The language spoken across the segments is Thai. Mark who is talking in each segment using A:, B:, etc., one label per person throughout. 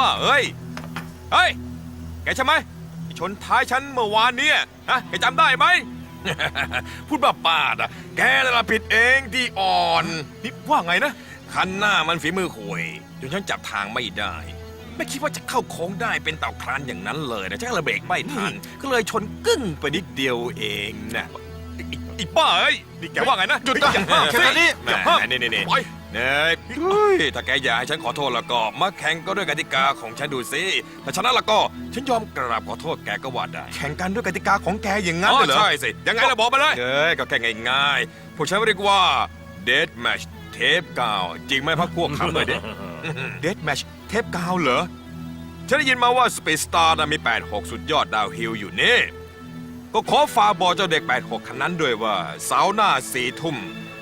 A: ไอ้บ้าเอ้ย เฮ้ย แกใช่ไหมที่ชนท้ายฉันเมื่อวานเนี่ยฮะแกจำได้ไหม พูดบ้าปาดอะ แกนั่นละผิดเองที่อ่อนนี่ว่าไงนะ คันหน้ามันฝีมือห่วยจนฉันจับทางไม่ได้ ไม่คิดว่าจะเข้าโค้งได้เป็นเต่าคลานอย่างนั้นเลยนะฉันก็เลยเบรกไม่ทันก็เลยชนกึ้งไปนิดเดียวเองนะไอ้ไอ้บ้าเอ้ยนี่แกว่าไงนะ
B: หยุดนะ
A: อย่าห้าม
B: แค่นี้
A: แหม
B: อย่าห้าม
A: นี่นี่นี่
B: ปล่อย
A: เนยเฮ้ยถ้าแกอยากให้ฉันขอโทษแล้วก็มาแข่งก็ด้วยกติกาของฉันดูสิถ้าชนะแล้วก็ฉันยอมกราบขอโทษแกก็ว่าได้
B: แข่งกันด้วยกติกาของแกอย่างนั้น
A: อ๋อ
B: เลยเหรอ
A: ใช่สิ ยังไงล่ะบอกมาเลยเอ้ยก็แค่ง่ายๆพวกฉันเรียกว่า Dead Match เทปกาว จริงไหมพักพวกคำเลยเด็
B: เดดแมชเทปกาวเหรอ
A: ฉันได้ยินมาว่า Space Star นะมี 86 สุดยอดดาวฮิลอยู่นี่ ก็ขอฝากบอกเจ้าเด็ก 86คันนั้นด้วยว่าเสาร์หน้าสี่ทุ่ม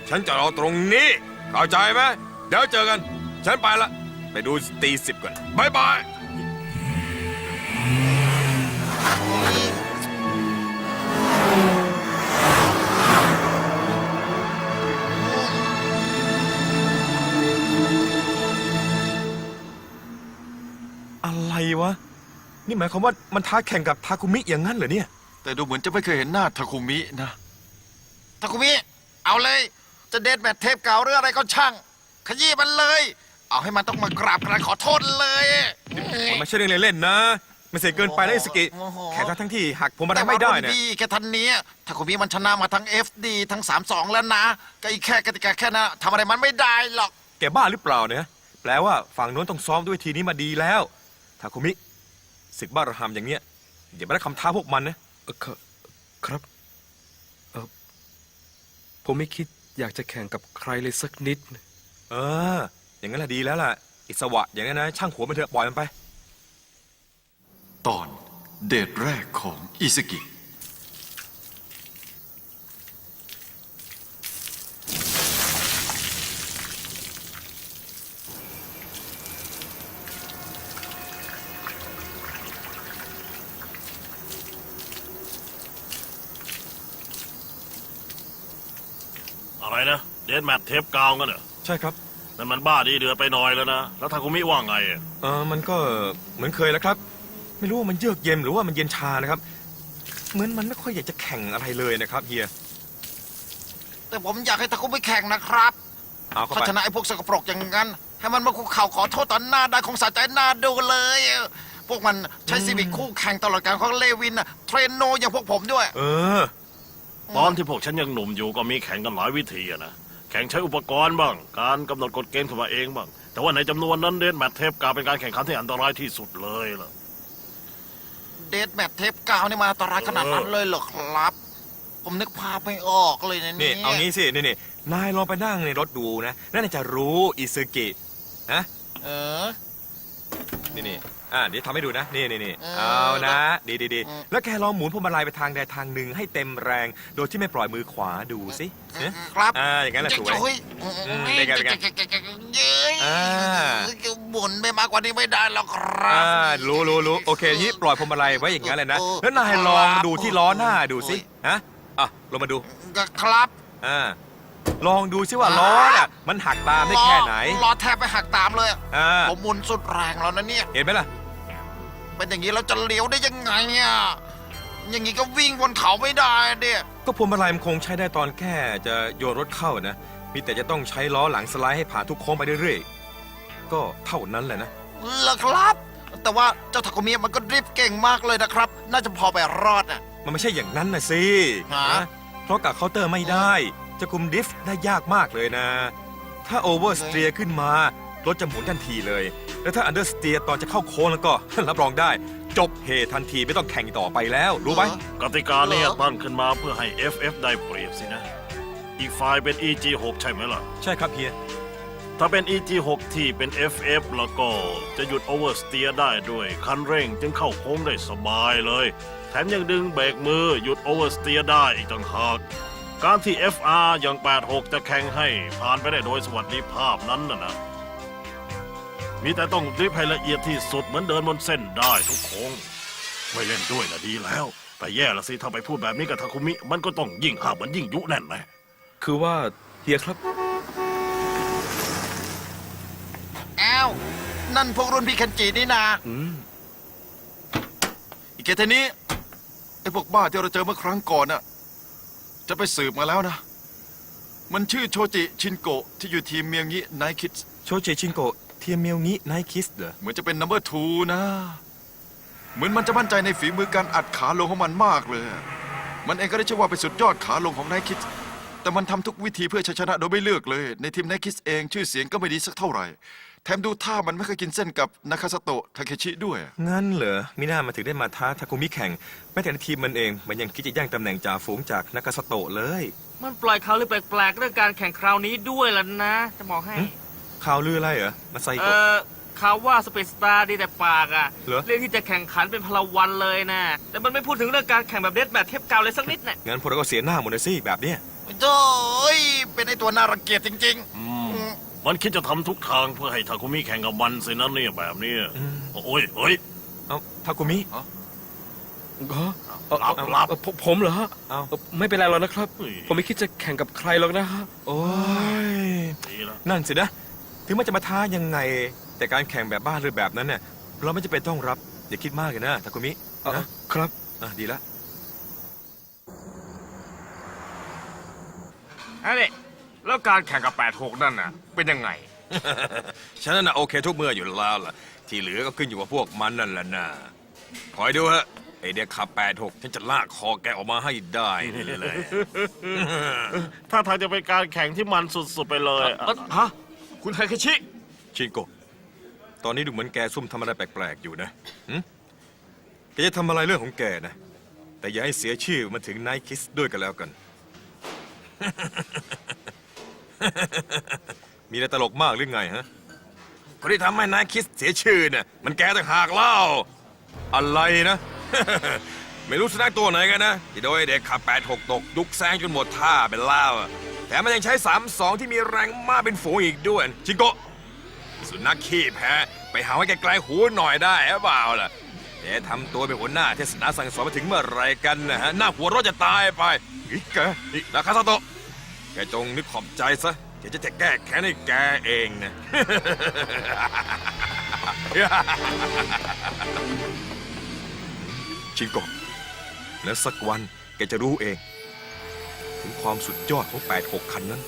A: ฉันจะรอตรงนี้ เข้าใจไหม เดี๋ยวเจอกัน ฉันไปละ ไปดูตีสิบก่อนบายบาย
B: อะไรวะ นี่หมายความว่ามันท้าแข่งกับทาคุมิอย่างนั้นเหรอเนี่ย
C: แต่ดูเหมือนจะไม่เคยเห็นหน้าทาคุมินะ ทาคุมิ เอาเลย จะเดทแมทเทปเก่าหรืออะไรก็ช่าง ขยี้มันเลย เอาให้มันต้องมากราบกรานขอโทษเลย
B: มันไม่ใช่เรื่องเล่นๆนะไม่เสียเกินไปนะอิสกิ
C: โอ้โห
B: แข่งทั้งๆที่หักผมมาได้
C: แต่
B: ไม่
C: ว่า
B: ได้
C: รุ่น
B: เนี่ย
C: พี่แค่ทันนี้ทาคุมิมันชนะมาทั้ง FD ทั้ง 3-2 แล้วนะ ก็อีกแค่กติกาแค่นั้นทำอะไรมันไม่ได้หรอก
B: แกบ้าหรือเปล่าเนี่ย แปลว่าฝั่งโน้นต้องซ้อมด้วยทีนี้มาดีแล้วทาคุมิศึกบ้าระหำอย่างเนี้ยอย่าไปได้คำท้าพวกมันนะ
D: เอ่อครับครับเออผมไม่คิด อยากจะแข่งกับใครเลยสักนิด
B: เออ อย่างนั้นแหละดีแล้วล่ะ อิสวะ อย่างนั้นนะ ช่างหัวมันเถอะปล่อยมันไป
C: ตอนเดทแรกของอิสกิ
E: อะไรนะ เดนแมทเทปกาวกันเหรอ
B: ใช่ครับ
E: นั่นมันบ้าดีเดือดไปหน่อยแล้วนะ แล้วทาคุมิว่าไงอะ
B: เออมันก็เหมือนเคยแล้วครับ ไม่รู้ว่ามันเยือกเย็นหรือว่ามันเย็นชานะครับ เหมือนมันไม่ค่อยอยากจะแข่งอะไรเลยนะครับเฮีย
C: แต่ผมอยากให้ทาคุมิแข่งนะครับ
B: เอาเข้า
C: ถ้า
B: ไป
C: ชนะไอ้พวกสกปรกอย่างนั้น ให้มันมาคุกเข่าขอโทษตอนหน้าได้คงสะใจหน้าดูเลย พวกมันใช้ซีวิกคู่แข่งตลอดการของเลวินน่ะเทรนโนอย่างพวกผมด้วย
B: เออ
E: ตอนที่พวกฉันยังหนุ่มอยู่ก็มีแข่งกันหลายวิธีอะนะแข่งใช้อุปกรณ์บ้าง การกำหนดกฎเกณฑ์ขึ้นมาเองบ้าง แต่ว่าในจำนวนนั้นเดนแมทเทปกาวเป็นการแข่งขันที่อันตรายที่สุดเลยล่ะ
C: เดทแมทเทปกาวนี่มาอันตรายขนาดนั้นเลยเหรอครับ ผมนึกภาพไม่ออกเลยนะ
B: นี่
C: เนี่ย
B: เอางี้สิ นี่นี่นายลองไปนั่งในรถดูนะนั่นจะรู้อิซึกินะ
C: เออ
B: นี่นี่อ่าเดี๋ยวทำให้ดูนะ นี่นี่นี่
C: เออ
B: เอานะ ดีดีดี
C: อืม
B: แล้วแกลองหมุนพวงมาลัยไปทางใดทางหนึ่งให้เต็มแรง โดยที่ไม่ปล่อยมือขวาดูสิเนี่ย
C: ครับ
B: อ่าอย่างนั้นแหละสวย
C: เฮ้ย
B: อืมเป็นไงเป็นไง
C: เย้ย
B: อ่า
C: จะหมุนไปมากกว่านี้ไม่ได้หรอกครั
B: อ่า
C: บ
B: รู้รู้รู้โอเคอย่างนี้ปล่อยพวงมาลัยไว้อย่างนั้นเลยนะ
C: โอ้
B: แล้วนายลองดูที่ล้อหน้าดูสิ
C: โอ้ย
B: ฮะอะลงมาดู
C: ครับ
B: อ่า ลองดูสิว่าล้อน่ะมันหักตามได้แค่ไหน
C: ล้อแทบไปหักตามเลย
B: อ่า
C: ผมหมุนสุดแรงแล้วนะเนี่ย
B: เห็นไหมล่ะ
C: เป็นอย่างนี้เราจะเลี้ยวได้ยังไงเนี่ยอย่างงี้ก็วิ่งบนเขาไม่ได้เด็ก
B: ก็พวงมาลัยมันคงใช้ได้ตอนแค่จะโยนรถเข้านะ มีแต่จะต้องใช้ล้อหลังสไลด์ให้ผ่านทุกโค้งไปเรื่อยๆ ก็เท่านั้นแหละนะ
C: เหรอครับ แต่ว่าเจ้าทาคุมิมันก็ดริฟต์เก่งมากเลยนะครับ น่าจะพอไปรอดน่ะ
B: มันไม่ใช่อย่างนั้นนะสิ
C: ฮะ
B: นะเพราะกับเคาน์เตอร์ไม่ได้ จะคุมดริฟต์ได้ยากมากเลยนะ ถ้าโอเวอร์สเตียร์ขึ้นมา รถจะหมุนทันทีเลย แล้วถ้าอันเดอร์สเตียร์ตอนจะเข้าโค้งแล้วก็ รับรองได้ จบเฮทันทีไม่ต้องแข่งต่อไปแล้ว รู้ไหม
E: กติกาเนี่ยตั้งขึ้นมาเพื่อให้ FF ได้เปรียบสินะ อีกฝ่ายเป็น EG6 ใช่ไหมล่ะ
B: ใช่ครับเฮีย
E: ถ้าเป็น EG6 ที่เป็น FF แล้วก็จะหยุดโอเวอร์สเตียได้ด้วย คันเร่งจึงเข้าโค้งได้สบายเลย แถมยังดึงเบรกมือหยุดโอเวอร์สเตียได้อีกต่างหาก การที่ FR อย่าง 86 จะแข่งให้ผ่านไปได้โดยสวัสดิภาพนั้นน่ะนะ มีแต่ต้องดริฟต์ให้ละเอียดที่สุดเหมือนเดินบนเส้นได้ทุกโค้งไม่เล่นด้วยนะดีแล้ว แต่แย่ละสิถ้าไปพูดแบบนี้กับทาคุมิ มันก็ต้องยิ่งห้ามเหมือนยิ่งยุแน่นแน่
D: คือว่าเฮียครับ
C: อ้าว นั่นพวกรุ่นพี่เคนจินี่นา
D: อืม
C: อีกเกเทนี้ไอ้พวกบ้าที่เราเจอเมื่อครั้งก่อนน่ะ จะไปสืบมาแล้วนะ มันชื่อโชจิชินโกะที่อยู่ทีมเมียงงิไนคิด
B: โชเจชินโกะเทียมเมียวงี้ไนคิสเหรอ
C: เหมือนจะเป็นนัมเบอร์ทูนะ เหมือนมันจะมั่นใจในฝีมือการอัดขาลงของมันมากเลย มันเองก็ได้ชื่อว่าเป็นสุดยอดขาลงของไนคิด แต่มันทำทุกวิธีเพื่อชัยชนะโดยไม่เลือกเลย ในทีมไนคิดเองชื่อเสียงก็ไม่ดีสักเท่าไหร่ แถมดูท่ามันไม่เคยกินเส้นกับนาคาสโตะทาเคชิด้วย
B: งั้นเหรอมิน่ามาถึงได้มาท้าทาคุมิแข่งแม้แต่ในทีมมันเอง มันยังคิดจะแย่งตำแหน่งจ่าฝูงจากนากาสโตะเลย
F: มันปล่อยข่าวลือแปลกๆเรื่องการแข่งคราวนี้ด้วยล่ะนะ จะบอกให้
B: หึข่าวลืออะไรเหรอมาไซ
F: เอ
B: โกะ
F: อข่าวว่าสเปซสตาร์ดีแต่ปากอะ
B: เหรอ
F: เรื่องที่จะแข่งขันเป็นพลวันเลยนะ แต่มันไม่พูดถึงเรื่องการแข่งแบบเดสแมทเทปเก่าเลยสักนิดน่ะ
B: งั้นพวกเราก็เสียหน้าหมดเลยสิแบบเนี้ย
C: โจ้ยเป็นไอตัวน่ารังเกียจจริง
E: อืมมันคิดจะทำทุกทางเพื่อให้ทาคุมิแข่งกับมันสินะเนี่ยแบบเนี้ยโอ้ยเฮ้ย
B: เอ้าทาคุมิ
D: อ๋อเอ่อ
E: หลับ
D: เอ่อ
E: หลับ
D: เอ่อผมผมเหรอฮะ
B: เอ้า
D: เอ่อไม่เป็นไรหรอกนะครับ
E: เฮ้ย
D: ผมไม่คิดจะแข่งกับใครหรอกนะฮะ
B: โอ้ย
E: ดีแล้ว
B: นั่นสินะ ถึงมันจะมาท้ายังไง แต่การแข่งแบบบ้านหรือแบบนั้นเนี่ยเราไม่จะเป็นต้องรับอย่าคิดมากเลยนะทาคุมิ
D: เอ่อ
B: นะครับ อะดีละ
G: อันนี้แล้วการแข่งกับ 86 นั่นน่ะ เป็นยังไง
B: ฉันน่ะโอเคทุกเมื่ออยู่แล้วล่ะ ที่เหลือก็ขึ้นอยู่กับพวกมันนั่นแหละนะคอยดูฮะไอเด็กขับ86 ฉันจะลากคอแกออกมาให้ได้เลย
E: ถ้าทางจะเป็นการแข่งที่มันสุดๆไปเลย
F: เอ้อฮะ คุณไทเคชิ
B: ชินโกะตอนนี้ดูเหมือนแกซุ่มทำอะไรแปลกๆอยู่นะหึแกจะทำอะไรเรื่องของแกนะ แต่อย่าให้เสียชื่อมาถึงไนคิสด้วยกันแล้วกัน มีอะไรตลกมากหรือไงฮะ คนที่ทำให้นายคิสเสียชื่อเนี่ยมันแกต่างหากเล่า อะไรนะ ไม่รู้สุนัขตัวไหนกันนะ ที่โดยเด็กขับ86 ตกยุกแซงจนหมดท่าเป็นเล่าอะแถมมันยังใช้ 32 ที่มีแรงมากเป็นฝูงอีกด้วย ชิโกะสุนัขขี้แพ้ ไปหาไว้ไกลๆหูหน่อยได้หรือเปล่าล่ะ ทำตัวเป็นหัวหน้าเทศนาสั่งสอนมาถึงเมื่อไรกันนะฮะหน้าหัวเร้อนจะตายไปอีกแกนี่นาคาซาโตะแกจงนึกขอบใจซะเดี๋ยวจะจะแก้แค้นให้แกเองนะ ชินโกะและสักวันแกจะรู้เอง ถึงความสุดยอดของ 86 คันนั้น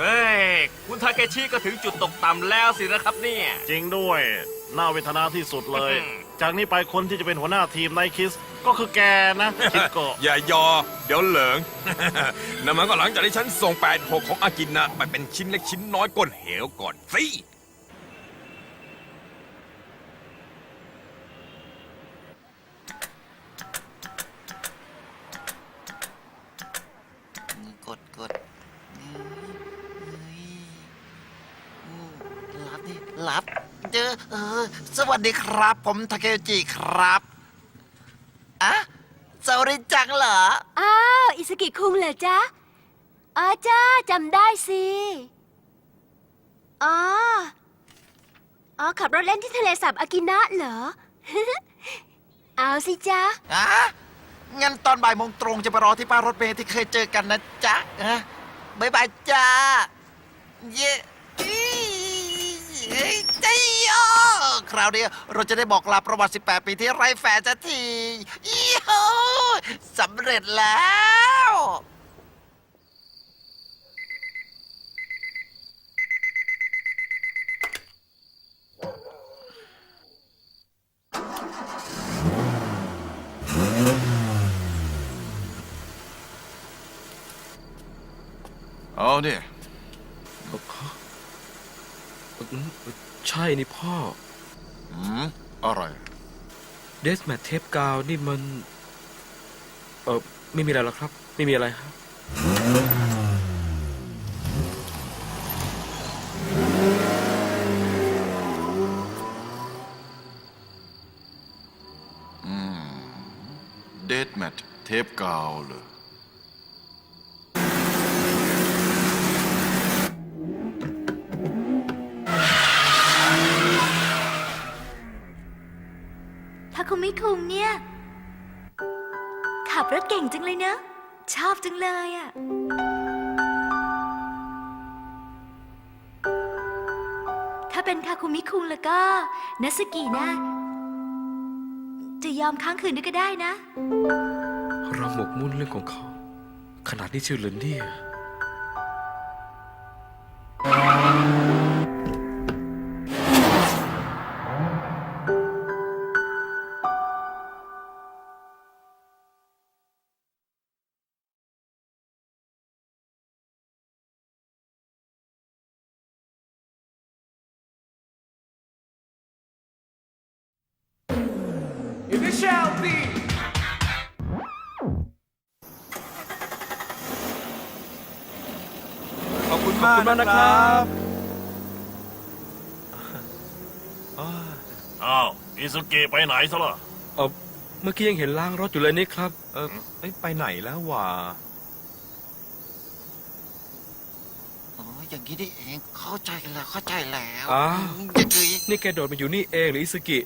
F: เฮ้ย คุณทาเคชิก็ถึงจุดตกต่ำแล้วสินะครับเนี่ย
E: จริงด้วย น่าเวทนาที่สุดเลย
F: อืม
E: จากนี้ไปคนที่จะเป็นหัวหน้าทีมไนคิส ก็คือแกนะชินโกะ
B: อย่ายอ เดี๋ยวเหลิง นั่นมันก็หลังจากที่ฉันส่ง 86 ของอากินะ ไปเป็นชิ้นเล็กชิ้นน้อยก้นเหวก่อนสิ
C: เจอเออสวัสดีครับ ผมทาเคจิครับอะสวริจังเหรอ
H: อ้าว อิสกิคุงเหรอจ๊ะ อ๋อจ้าจำได้สิ อ๋อ อ๋อ ขับรถเล่นที่ทะเลสาบอากินะเหรอ เอาสิจ๊ะ
C: อะงั้นตอนบ่ายโมงตรงจะไปรอที่ป้ายรถเมล์ที่เคยเจอกันนะจ๊ะฮะบ๊ายบายจ้า เย้อี้ เฮ้ยใจโยคราวนี้เราจะได้บอกลาประวัติ 18 ปีที่ไร้แฟนสักทีอีโหสำเร็จแล้ว
A: เอาเนี่ย
D: ใช่นี่พ่อ
A: อืมอะไร
D: เดสแมทเทปกาวนี่มัน เออไม่มีอะไรหรอกครับ ไม่มีอะไรครับ
A: เดทแมทเทปกาวเลย
I: ถ้าคุณไม่คุงเนี่ย ขับรถเก่งจังเลยเนอะชอบจังเลยอะถ้าเป็นคาคุมิคุงแล้วก็นัสกินะ จะยอมค้างคืนด้วยก็ได้นะ
D: เราหมกมุ่นเรื่องของเขา ขนาดนี้เชียวเหรอเนี่ย
B: คุณ
D: ขอบ
B: มาก
D: คุณมากนะครับ
E: อ้าวอิสุเกะไปไหนซะล่ะ
D: เออเมื่อกี้ยังเห็นล้างรถอยู่เลยนี่ครับ
B: เออเอ้ยไปไหนแล้ววะ
C: อ๋ออย่างนี้นี่เองเข้าใจแล้วเข้าใจแล้ว
D: อ้าว
C: จะคือ
D: นี่แกโดดมาอยู่นี่เองหรืออิสกิ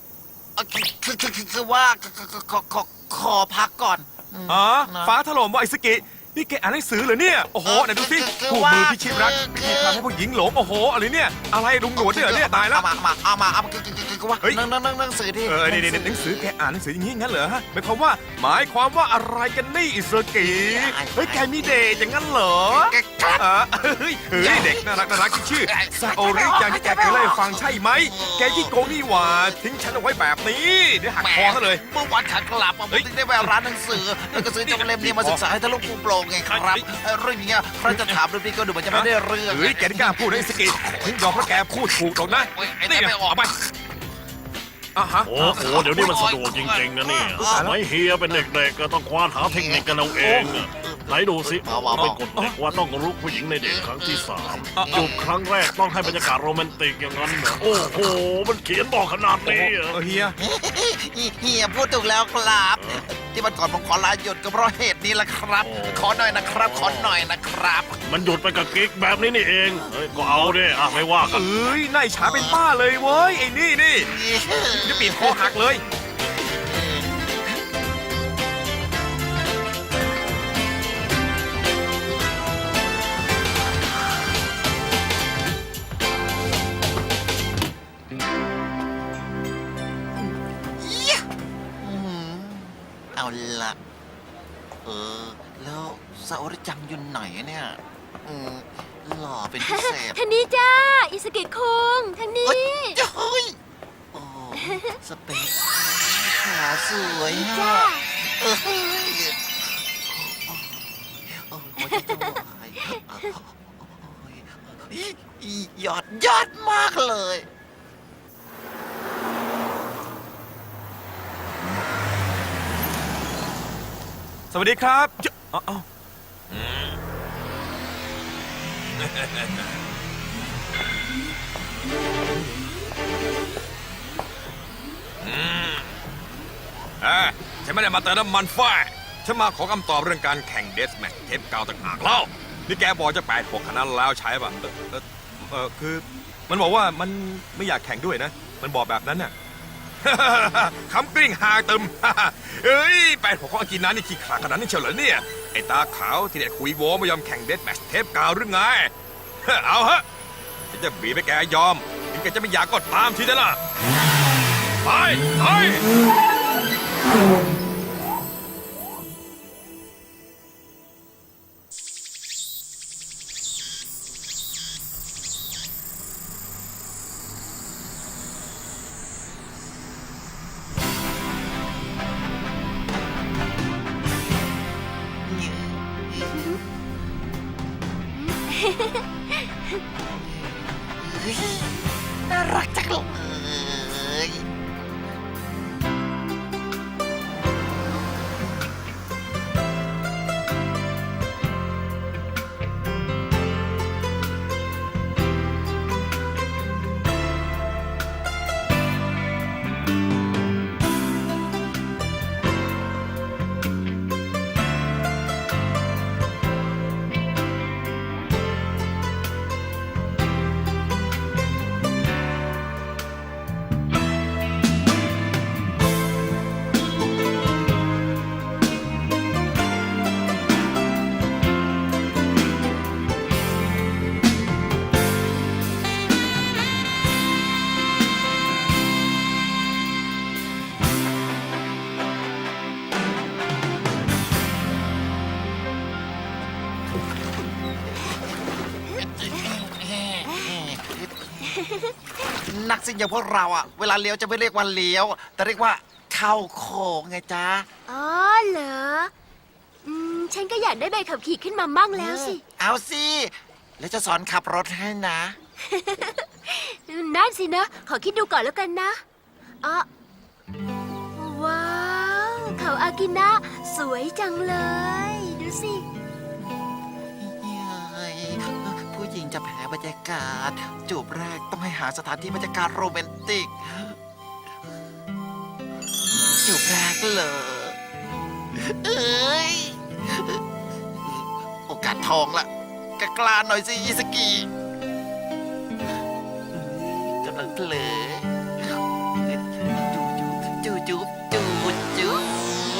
C: เอ่อคือคือคือคือคือว่าขอขอขอขอพักก่อนม
B: อ๋อ
C: นะ
B: ฟ้าถล่มว่าไอ้สกิ นี่แกอ่านหนังสือเหรอเนี่ย โอ้โหไหนดูสิ
C: คือ
B: ผู้
C: ว่า
B: มือพิชิตรัก
C: คือ
B: ที่ทำให้ผู้หญิงหลง โอ้โห อะไรเนี่ย อะไรลุงหนวดเนี่ยเหรอเนี่ยตายแล้ว
C: เอามาเอามาเอามาคือคือคือคือ ว่า
B: เฮ้ย
C: หนังหนังหนังหนังสือที่
B: เออนี่นี่หนังสือแกอ่านหนังสืออย่างนี้งั้นเหรอฮะหมายความว่าหมายความว่าอะไรกันนี่อิสกิเฮ้ยแกมีเดทอย่างนั้นเหรอ
C: แกครับ
B: อะเฮ้ยเฮ้ยเด็กน่ารักน่ารักที่ชื่อซาโอริอย่างที่แกเคยเล่าให้ฟังใช่ไหมแกยี่โกงนี่หว่าทิ้งฉันเอาไว้แบบนี้เดี๋ยวหักคอซะเลย
C: เมื่อวันฉันกลับผมถึงได้แววร้านหนังสือแล้วก็ซื้อเจ้าเล่มนี้มาศึกษาให้ทะลุปูโปร่งไงครับเอ่อเรื่องนี้ใครจะถามเรื่องนี้ก็ดูเหมือนจะไม่ได้เรื่อง
B: เฮ้ยแกนี่กล้าพูดนะไอ้สกิถึงยอมเพราะแกพูดถูกหรอกนะ
C: โอ้ยไอ้
B: นี่
C: นั่น
B: ไง
C: ไม่ออก
B: เอาไป อะฮะ
E: โอ้โห เดี๋ยวนี้มันสะดวกจริงๆนะเนี่ยสมัยเฮียเป็นเด็กๆก็ต้องควานหาเทคนิคกันเอาเองอะไหนดูสิเอาเป็นกฎเด็กว่าต้องรู้ผู้หญิงในเด็กครั้งที่สามจูบครั้งแรกต้องให้บรรยากาศโรแมนติกอย่างนั้นเหรอโอ้โห มันเขียนบอกขนาดนี้เหรอ
B: เออเฮีย
C: เฮียพูดถูกแล้วครับ ที่มันก่อนผมขอลาหยุดก็เพราะเหตุนี้แหละครับ ขอหน่อยนะครับ ขอหน่อยนะครับ
E: มันหยุดไปกับกิ๊กแบบนี้นี่เองเฮ้ยก็เอาดิอะไม่ว่ากัน
B: เอ้ยนายฉาเป็นป้าเลยเว้ยไอ้นี่นี่จะปีนคอหักเลย
C: ละเออ แล้วซาโอริจังอยู่ไหนเนี่ยอืมหล่อเป็นพิเศษ
I: ทางนี้จ้า อิสกิคุงทางนี้
C: เฮ้ยเฮ้ยโอ้สเปคขาสวย
I: จ้า
C: ฮะเออเฮ้ยโอ้โหจะตัวายโอ้ยยอดยอดมากเลย
B: สวัสดีครับเจ้าเอ้าเอ้าเอ้ยฉันไม่ได้มาเติมน้ำมันไฟฉันมาขอคำตอบเรื่องการแข่งเดสแมทเทปกาวต่างหากเล่านี่แกบอกจะแปดหกขนาดแล้วใช่ป่ะเออเออเออคือ มันบอกว่ามันไม่อยากแข่งด้วยนะ มันบอกแบบนั้นน่ะ คำกลิ้งหาตึม เอ้ยแปดหกของอากินันนี่ขี้ขลาดขนาดนี้เชียวเหรอเนี่ย ไอ้ตาขาวที่เด็ดคุยโวไม่ยอมแข่งเดสแมชเทปกาวหรือไง เอาฮะฉันจะบีบให้แกยอม ถึงแกจะไม่อยากก็ตามทีนะล่ะ
C: ไป ไป Hehehehe งอย่างพวกเราอะเวลาเลี้ยวจะไม่เรียกว่าเลี้ยว แต่เรียกว่าเข้าโค้งไงจ๊ะ
H: อ๋อเหรอ อืม ฉันก็อยากได้ใบขับขี่ขึ้นมามั่งแล้วสิ
C: เอาสิ แล้วจะสอนขับรถให้นะ
H: นั่นสินะ ขอคิดดูก่อนแล้วกันนะอ๋อว้าว เขาอากินะ สวยจังเลย ดูสิ
C: จะแพ้บรรยากาศ จูบแรกต้องให้หาสถานที่บรรยากาศโรแมนติก จูบแรกเหรอเอ้ย โอกาสทองละกะกล้าหน่อยสิอิสกิกำลังเผลอจูบจูบจูบจู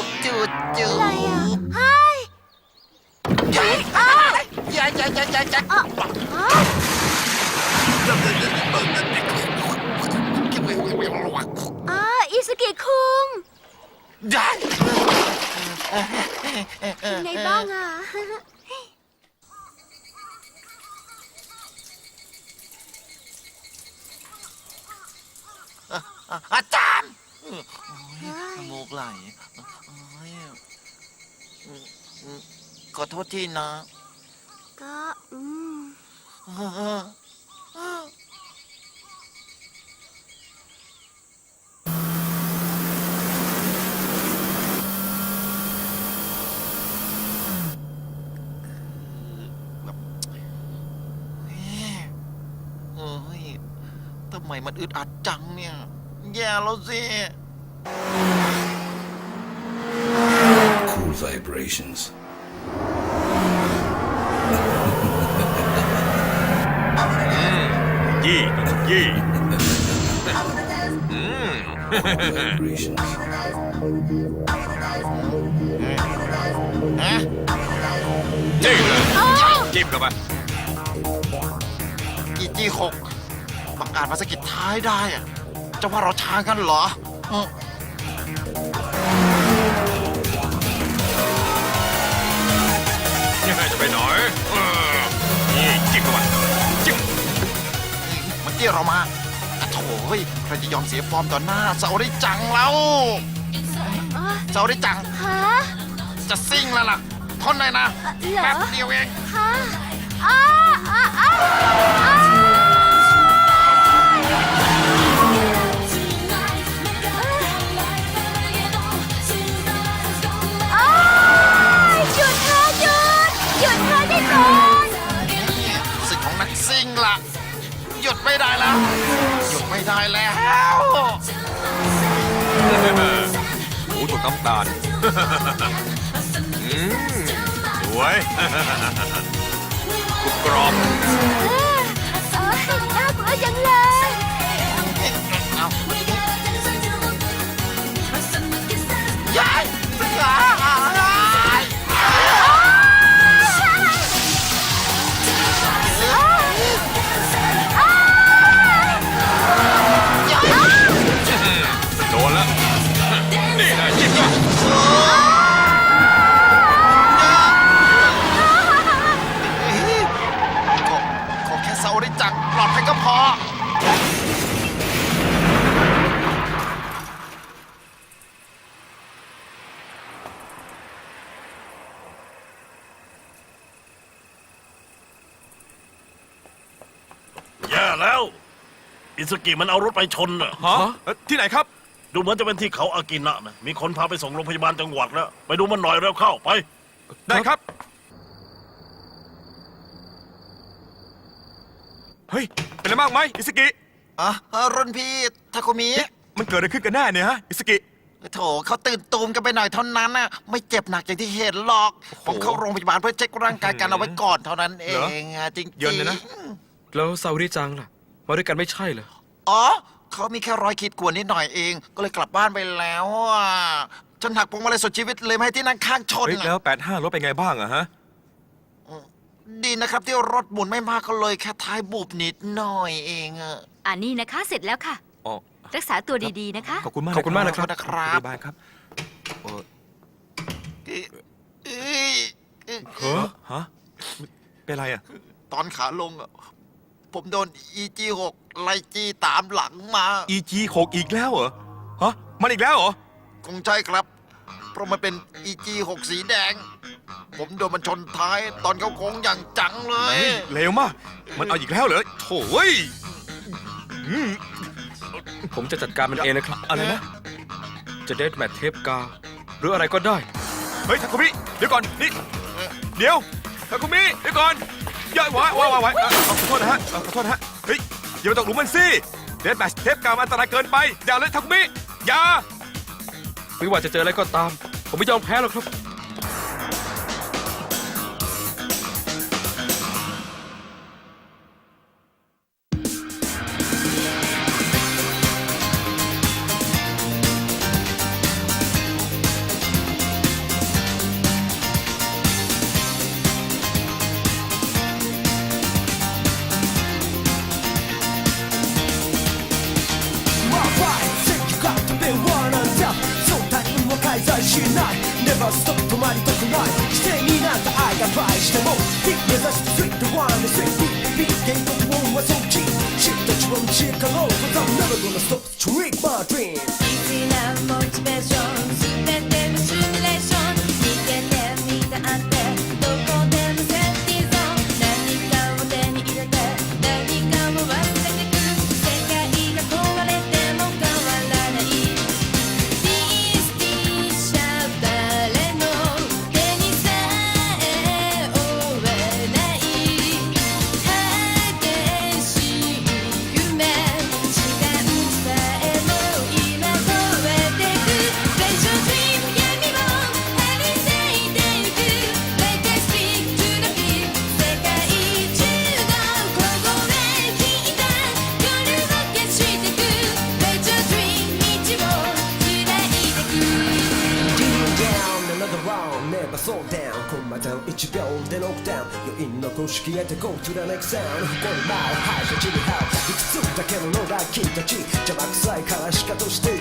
C: บจูบจูบ
H: อะไรอะฮาย
C: อย่า อย่าอย่าอย่าอย่าอย่า
H: อ๋ออ๋ออ๋ออิสกิคุง
C: ได้
H: เป็นไงบ้างอะ
C: อาจารย์มูกไหลโอ้ยขอโทษทีนะ
H: ก็อืม
C: เฮ้ยทำไมมันอึดอัดจังเนี่ย แย่แล้วสิ
J: Cool vibrations
B: ยี่ยี่
J: vibrations
C: ฮะ
B: นี่เลยจิ้มเข้าไป
C: อีจี้หกบังอาจมาสะกิดท้ายได้อะจะว่าเราช้ากันเหรอเออ
B: จะไปไหน เมื่
C: อกี้เรามาอะโถยใครจะยอมเสียฟอร์มต่อหน้าเสาได้จังแล้ว
H: อ๋อ
C: เสาได้จัง
H: ฮะ
C: จะซิ่งแล้วล่ะทนหน่อยนะ
H: เหรอ
C: แป๊บเดียวเอง
H: ฮะอ้าอ้าอ้าอ้า ดไม่
C: ได้แล้วหยุดไม่ได้แล้ว
B: หมูตุ๋นน้ำตาลอืมสวยกรุบกรอบ
H: เออเอ้ยน่ากลัวจังเลย
C: ขอขอแค่ซาโอริจังปลอดภัยก็พอ
E: แย่แล้ว อิสกิมันเอารถไปชนน่ะ
B: ฮะเอ่อที่ไหนครับ
E: ดูเหมือนจะเป็นที่เขาอากินะนะ มีคนพาไปส่งโรงพยาบาลจังหวัดแล้ว ไปดูมันหน่อยเร็วเข้าไป
B: ได้ครับ เฮ้ย เป็นอะไรมากไหมอิสกิ
C: อะรุ่นพี่ทาคุมิ
B: มันเกิดอะไรขึ้นกันแน่เนี่ยฮะ อิสกิ
C: โถเขาตื่นตูมกันไปหน่อยเท่านั้นน่ะไม่เจ็บหนักอย่างที่เห็นหรอก ผมเข้าโรงพยาบาลเพื่อเช็คร่างกายกันเอาไว้ก่อนเท่านั้นเองอะจริงๆ
B: เยินเลยนะ
D: แล้วซาอุริจังล่ะ มาด้วยกันไม่ใช่เหรอ
C: อ๋อ เขามีแค่รอยขีดข่วนนิดหน่อยเอง ก็เลยกลับบ้านไปแล้วอะจนหักพวงมาลัยสุดชีวิตเลยไม่ให้ที่นั่งข้างชน
B: เฮ้ย
C: น่ะ
B: แล้ว 85รถเป็นไงบ้างอะฮะ
C: ดีนะครับที่รถหมุนไม่มากก็เลยแค่ท้ายบุบนิดหน่อยเองอะ
I: อันนี้นะคะเสร็จแล้วค่ะ
B: อ๋อ
I: รักษาตัวดีๆนะคะ
B: ขอบคุณมาก
D: ขอบคุณมากนะครับ
C: นะครับ
B: บ๊ายบายครับเออ
C: เอ้ยเอ้ยเอ้ย
B: เฮ้อฮะ เป็นไรอะ
C: ตอนขาลงอะ ผมโดน EG6 ไล่จี้ตามหลังมา
B: EG 6อีกแล้วเหรอฮะมันอีกแล้วเหรอ
C: คงใช่ครับ เพราะมันเป็น EG6 สีแดง ผมโดนมันชนท้ายตอนเขาโค้งอย่างจังเลย
B: เร็วมากมันเอาอีกแล้วเหรอโถ่เว้ยอืม
D: ผมจะจัดการมันเองนะครับ
B: อะไรนะ
D: จะเดทแมทเทปกา หรืออะไรก็ได้
B: เฮ้ยทาคุมิเดี๋ยวก่อนนี่เดี๋ยวทาคุมิเดี๋ยวก่อน ย่าไว้ไว้ไว้ไว้อ่อขอโทษนะฮะเอ่อขอโทษนะฮะ เฮ้ย อย่าไปตกหลุมมันสิ เดนแบชเทปกาวมันอันตรายเกินไป อย่าเลยทักมิอย่า
D: ไม่ว่าจะเจออะไรก็ตาม ผมไม่ยอมแพ้หรอกครับ
K: 知れない Never stop 止まりたくない規制になった愛が倍しても目指す Sweet the one で Street Big Big ゲートウォンはそっち知ったちは道へかろう Cause I'm never gonna stop
I: to reach my dream
K: Go to the next sound 誇り舞う敗者地に這ういくつだけの野が君たち。邪魔くさいからしかとして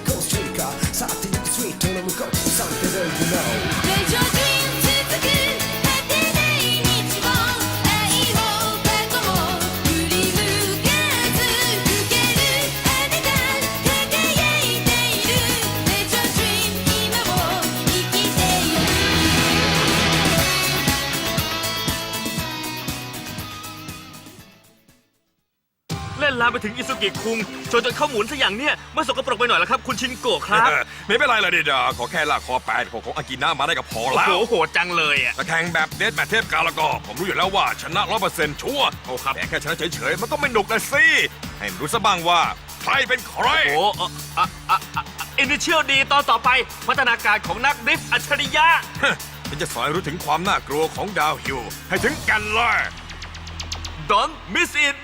F: ถึงอิสุกิคุงจนจนเข้าหมุนซะอย่างเนี้ยมันสกปรกไปหน่อยละครับ คุณชินโกะครับ
B: ไม่เป็นไรเลยดิดาขอแค่ลากคอแปดของอากิน่ามาได้ก็พอ
F: โอ้
B: แล้
F: โห
B: ว
F: โหดจังเลยอะ
B: แต่แข่งแบบเดทแมทเทปกาแล้วก็ผมรู้อยู่แล้วว่าชนะร้อยเปอร์เซ็นต์ชัวร์โอ้ครับ แต่แค่ชนะเฉยๆมันก็ไม่หนุกนะสิให้รู้ซะบ้างว่าใครเป็นใคร
F: โอ้โหอะอะอะอินิเชียลดีตอนต่อไป พัฒนาการของนักดริฟต์อัจฉริยะ
B: ฉันจะสอนให้รู้ถึงความน่ากลัวของดาวฮิวให้ถึงกันเลย
F: Don't miss it